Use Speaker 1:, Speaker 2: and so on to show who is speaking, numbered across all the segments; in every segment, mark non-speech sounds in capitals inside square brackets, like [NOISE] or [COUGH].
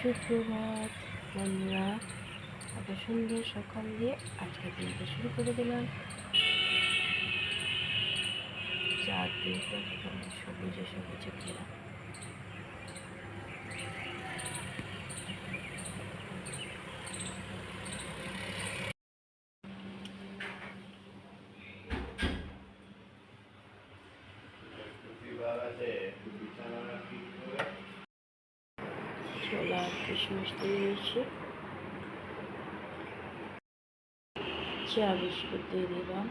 Speaker 1: সুপ্রভাত বন্ধুরা। এত সুন্দর সকাল দিয়ে আজকে দিনটা শুরু করে দিলাম। চারদিক একদম সবুজে সবুজে ঘেরা ছোলা আর কিশমিশ দিয়ে দিয়েছি চা বিস্কুট দিয়ে দিলাম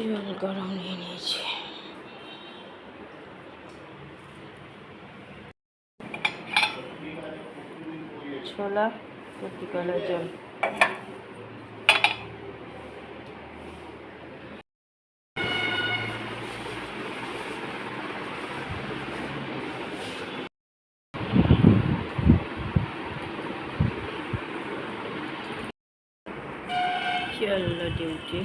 Speaker 1: জল গরম নিয়ে নিয়েছি। ছোলা কপি কলার জল। চলল ডিউটি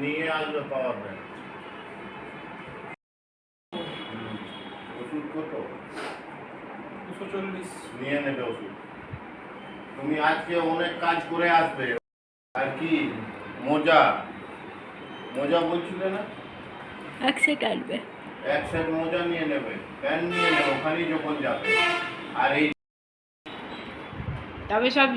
Speaker 2: নিয়ে আসবে পাওয়ার ব্যাংক ওষুধ কত?
Speaker 3: দুশো চল্লিশ।
Speaker 2: নিয়ে নেবে ওষুধ। তুমি আজকে অনেক কাজ করে আসবে। আর কি মোজা। মোজা বলছিলে না?
Speaker 1: এক সেট আনবে।
Speaker 2: এক সেট মোজা নিয়ে নেবে প্যান্ট নিয়ে নেবে ওখানেই যখন যাবে। আর এই
Speaker 1: তবে সব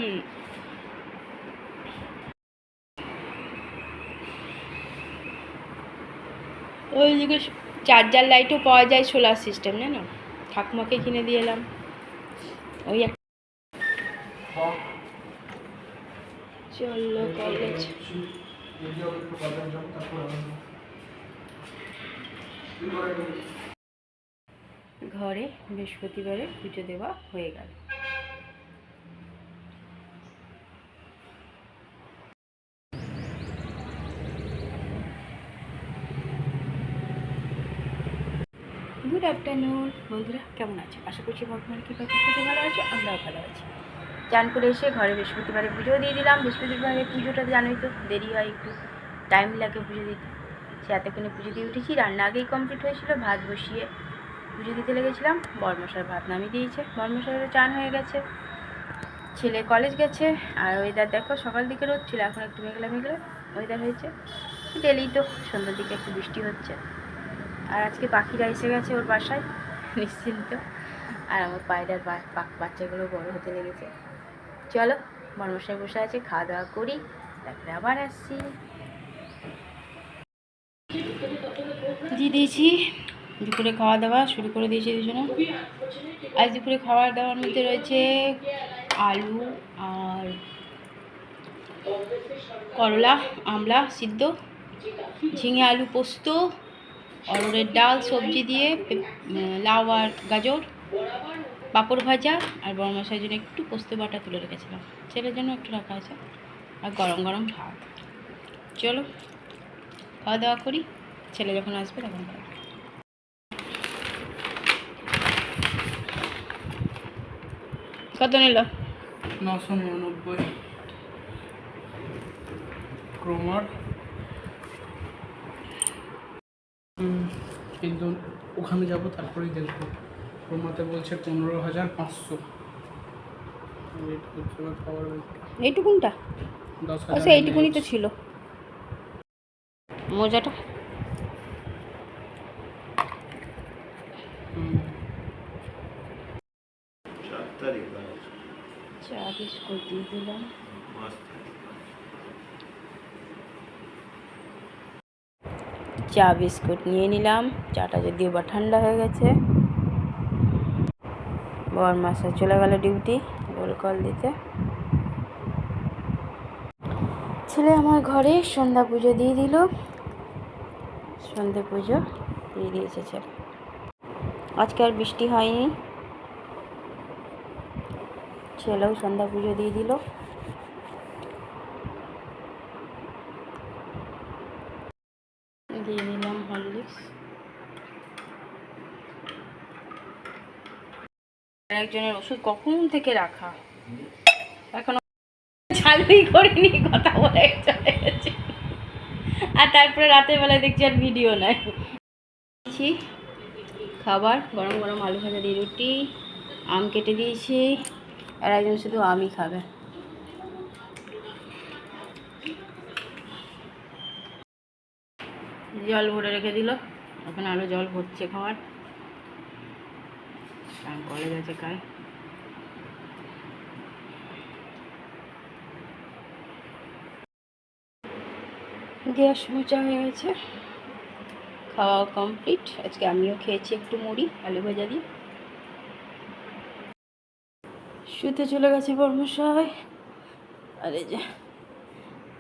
Speaker 1: ওইদিকে চার্জার লাইটও পাওয়া যায় সোলার সিস্টেম জানো? ঠাকুমাকে কিনে দিয়ে এলাম। ওই এক চলল কলেজ ঘরে বৃহস্পতিবারে পুজো দেওয়া হয়ে গেল। গুড আফটারনুন বন্ধুরা, কেমন আছো? আশা করছি ভগবান কৃপা করতে ভালো আছো? আমরাও ভালো আছি। চান করে এসে ঘরে বৃহস্পতিবারে পুজো দিয়ে দিলাম। বৃহস্পতিবারে পুজোটা জানোই তো, দেরি হয় একটু। টাইম লাগে পুজো দিতে। সে এতক্ষণে পুজো দিয়ে উঠেছি, রান্না আগেই কমপ্লিট হয়েছিল, ভাত বসিয়ে পুজো দিতে লেগেছিলাম। বরমশার ভাত নামিয়ে দিয়েছে। বরমশারেরও চান হয়ে গেছে। ছেলে কলেজ গেছে, আর ওয়েদার দেখো, সকাল দিকে রোদ ছিল, এখন একটু মেঘলা মেঘলা ওয়েদার হয়েছে। ডেলি তো, সন্ধ্যার দিকে একটু বৃষ্টি হচ্ছে। আর আজকে পাখিরা এসে গেছে ওর বাসায়, নিশ্চিন্ত। আর আমার পায়রার বাচ্চাগুলো বড় হতে লেগেছে। চলো বর্মশাই বসে আছে, খাওয়া দাওয়া করি, তারপরে আবার আসছি। দিয়ে দিয়েছি দুপুরে খাওয়া দাওয়া, শুরু করে দিয়েছি দুজনে। আজ দুপুরে খাওয়ার দাওয়ার মধ্যে রয়েছে আলু আর করলা, আমলা সিদ্ধ, ঝিঙে আলু পোস্ত অরড়ের ডাল, সবজি দিয়ে লাউ আর গাজর। পাঁপড় ভাজা আর বড় মশাইয়ের জন্য একটু পোস্ত বাটা তুলে রেখেছিলাম। ছেলের জন্য একটু রাখা আছে। আর গরম গরম ভাত। চলো, খাওয়া দাওয়া করি। ছেলে যখন আসবে তখন। কত নিল?
Speaker 3: নশো নিরানব্বই। ক্রোমার। কিন্তু ওখানে যাব, তারপরেই দেখব। ক্রোমাতে বলছে পনেরো হাজার পাঁচশো।
Speaker 1: এইটুকুনটা? সে এইটুকুনি তো ছিল। মোজাটা। চা বিস্কুট দিয়ে দিলাম। চা বিস্কুট নিয়ে নিলাম। চাটা যদিও বা ঠান্ডা হয়ে গেছে। বর মাসে চলে গেল ডিউটি রোল কল দিতে। ছেলে আমার ঘরে সন্ধ্যা পুজো দিয়ে দিল। সন্ধে পুজো দিয়ে দিয়েছে ছেলে। আজকে আর বৃষ্টি হয়নি। ছেলেও সন্ধ্যা পুজো দিয়ে দিল। দিয়ে দিলাম হরলিক্স। একজনের ওষুধ কখন থেকে রাখা? এখনও চালুই করিনি, কথা বলে আর তারপরে রাতের বেলায় দেখছি আর ভিডিও নাই। খাবার, গরম গরম আলু ভাজা দিয়ে রুটি, আম কেটে দিয়েছি, আর একজন শুধু আমই খাবে। জল ভরে রেখে দিল। এখন আরও জল ভরছে খাওয়ার। আর কলেজ আছে কাল। গ্যাস মোচা হয়ে গেছে। খাওয়া কমপ্লিট। আজকে আমিও খেয়েছি একটু মুড়ি, আলু ভাজা দিয়ে। শুতে চলে গেছে বর্মশাই আর যে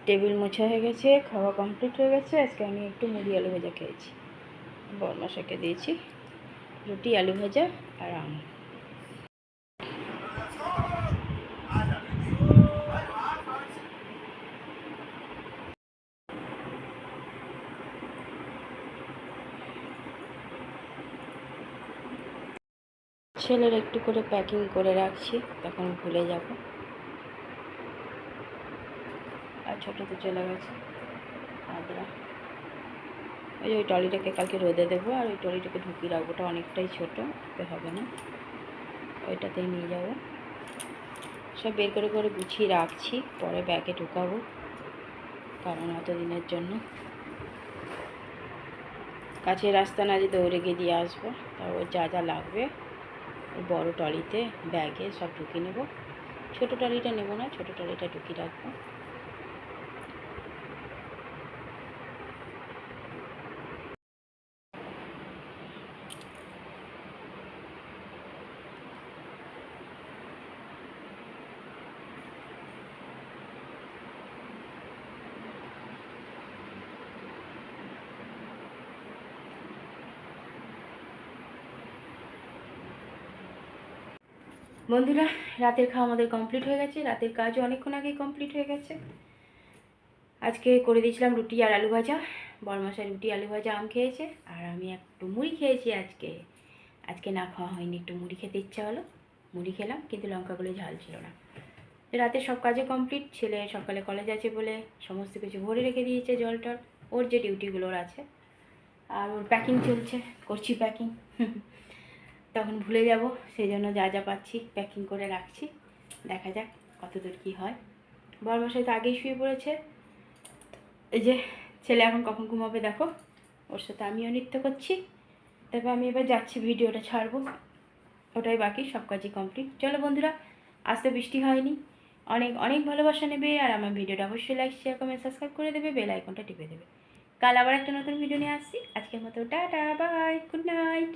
Speaker 1: টেবিল মোছা হয়ে গেছে, খাওয়া কমপ্লিট হয়ে গেছে। আজকে আমি একটু মুড়ি, আলু ভাজা খেয়েছি। বর্মশাকে দিয়েছি। রুটি, আলু ভাজা আর আম। ছেলের একটু করে প্যাকিং করে রাখছি, তখন ভুলে যাব। আর ছোটো তো চলে গেছে। ওই ওই টলিটাকে কালকে রোদে দেবো, আর ওই টলিটাকে ঢুকিয়ে রাখব। ওটা অনেকটাই ছোটো তো হবে না। ওইটাতেই নিয়ে যাব। সব বের করে করে গুছিয়ে রাখছি, পরে ব্যাগে ঢুকাবো, কারণ এতদিনের জন্য। কাছে রাস্তা না যে দৌড়ে গিয়ে দিয়ে আসব তারপর যা যা লাগবে, ওই বড় টলিতে ব্যাগে সব ঢুকিয়ে নেব। ছোটো টলিটা নেব না, ছোটো টলিটা ঢুকিয়ে রাখব। বন্ধুরা, রাতের খাওয়া আমাদের কমপ্লিট হয়ে গেছে। রাতের কাজও অনেকক্ষণ আগেই কমপ্লিট হয়ে গেছে। আজকে করে দিয়েছিলাম রুটি আর আলু ভাজা। বরমাসায় রুটি, আলু ভাজা, আম খেয়েছে। আর আমি একটু মুড়ি খেয়েছি আজকে। আজকে না খাওয়া হয়নি, একটু মুড়ি খেতে ইচ্ছা হলো। মুড়ি খেলাম, কিন্তু লঙ্কাগুলো ঝাল ছিল না। রাতে সব কাজে কমপ্লিট ছেলে সকালে কলেজ আছে বলে সমস্ত কিছু ভরে রেখে দিয়েছে জল টল। ওর যে ডিউটিগুলোর আছে। আর ওর প্যাকিং চলছে, করছি প্যাকিং [LAUGHS] তখন ভুলে যাব সেই জন্য যা যা পাচ্ছি প্যাকিং করে রাখছি। দেখা যাক কতদূর কী হয়। বরমশাই তো আগেই শুয়ে পড়েছে। এই যে ছেলে এখন কখন ঘুমাবে দেখো, ওর সাথে আমিও নৃত্য করছি। তবে আমি এবার যাচ্ছি, ভিডিওটা ছাড়বো। ওটাই বাকি, সব কাজই কমপ্লিট চলো বন্ধুরা, আজ তো বৃষ্টি হয়নি। অনেক অনেক ভালোবাসা নেবে, আর আমার ভিডিওটা অবশ্যই লাইক শেয়ার কমেন্ট সাবস্ক্রাইব করে দেবে বেল আইকনটা টিপে দেবে। কাল আবার একটা নতুন ভিডিও নিয়ে আসছি। আজকের মতো টাটা বাই গুড নাইট